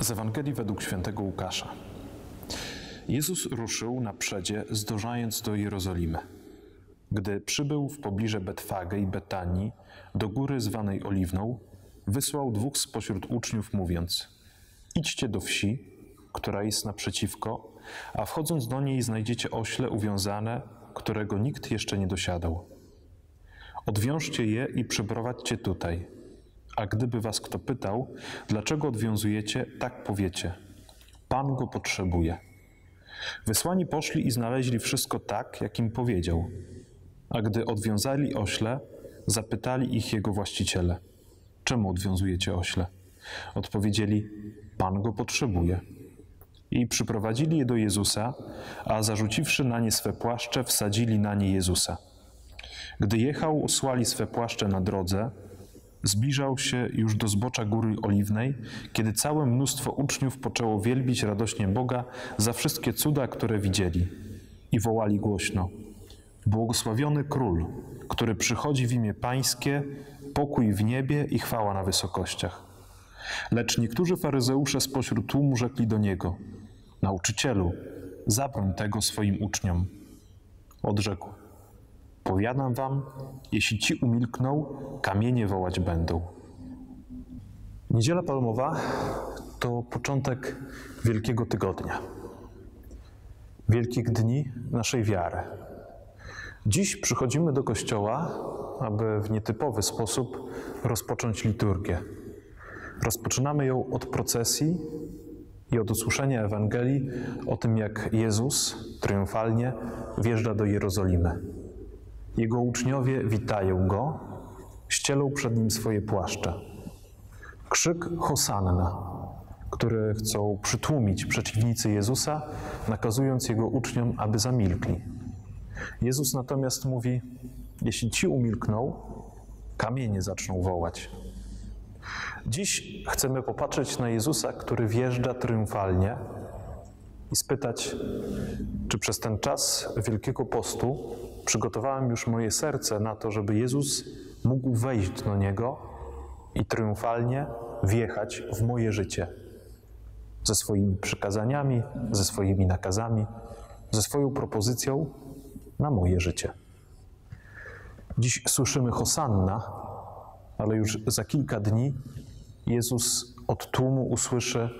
Z Ewangelii według świętego Łukasza. Jezus ruszył na przedzie, zdążając do Jerozolimy. Gdy przybył w pobliże Betfage i Betanii, do góry zwanej Oliwną, wysłał dwóch spośród uczniów, mówiąc: Idźcie do wsi, która jest naprzeciwko, a wchodząc do niej znajdziecie ośle uwiązane, którego nikt jeszcze nie dosiadał. Odwiążcie je i przyprowadźcie tutaj. A gdyby was kto pytał, dlaczego odwiązujecie, tak powiecie: Pan go potrzebuje. Wysłani poszli i znaleźli wszystko tak, jak im powiedział. A gdy odwiązali ośle, zapytali ich jego właściciele: Czemu odwiązujecie ośle? Odpowiedzieli: Pan go potrzebuje. I przyprowadzili je do Jezusa, a zarzuciwszy na nie swe płaszcze, wsadzili na nie Jezusa. Gdy jechał, usłali swe płaszcze na drodze, Zbliżał się już do zbocza Góry Oliwnej, kiedy całe mnóstwo uczniów poczęło wielbić radośnie Boga za wszystkie cuda, które widzieli. I wołali głośno: Błogosławiony Król, który przychodzi w imię Pańskie, pokój w niebie i chwała na wysokościach. Lecz niektórzy faryzeusze spośród tłumu rzekli do niego: Nauczycielu, zabroń tego swoim uczniom. Odrzekł: Powiadam wam, jeśli ci umilkną, kamienie wołać będą. Niedziela Palmowa to początek Wielkiego Tygodnia, wielkich dni naszej wiary. Dziś przychodzimy do kościoła, aby w nietypowy sposób rozpocząć liturgię. Rozpoczynamy ją od procesji i od usłyszenia Ewangelii o tym, jak Jezus triumfalnie wjeżdża do Jerozolimy. Jego uczniowie witają go, ścielą przed nim swoje płaszcze. Krzyk Hosanna, który chcą przytłumić przeciwnicy Jezusa, nakazując jego uczniom, aby zamilkli. Jezus natomiast mówi: Jeśli ci umilkną, kamienie zaczną wołać. Dziś chcemy popatrzeć na Jezusa, który wjeżdża triumfalnie i spytać, czy przez ten czas Wielkiego Postu przygotowałem już moje serce na to, żeby Jezus mógł wejść do niego i triumfalnie wjechać w moje życie ze swoimi przykazaniami, ze swoimi nakazami, ze swoją propozycją na moje życie. Dziś słyszymy Hosanna, ale już za kilka dni Jezus od tłumu usłyszy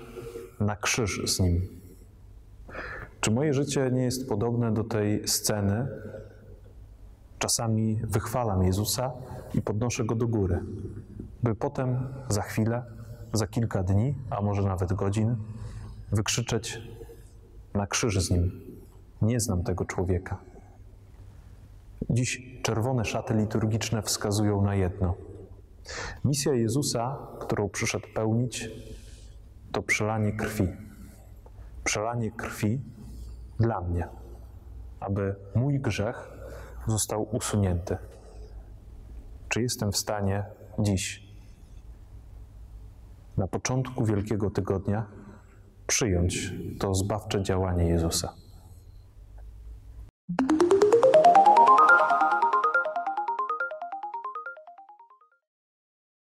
na krzyż z nim. Czy moje życie nie jest podobne do tej sceny, Czasami wychwalam Jezusa i podnoszę go do góry, by potem za chwilę, za kilka dni, a może nawet godzin, wykrzyczeć na krzyż z nim: Nie znam tego człowieka. Dziś czerwone szaty liturgiczne wskazują na jedno. Misja Jezusa, którą przyszedł pełnić, to przelanie krwi. Przelanie krwi dla mnie, aby mój grzech został usunięty. Czy jestem w stanie dziś, na początku Wielkiego Tygodnia, przyjąć to zbawcze działanie Jezusa?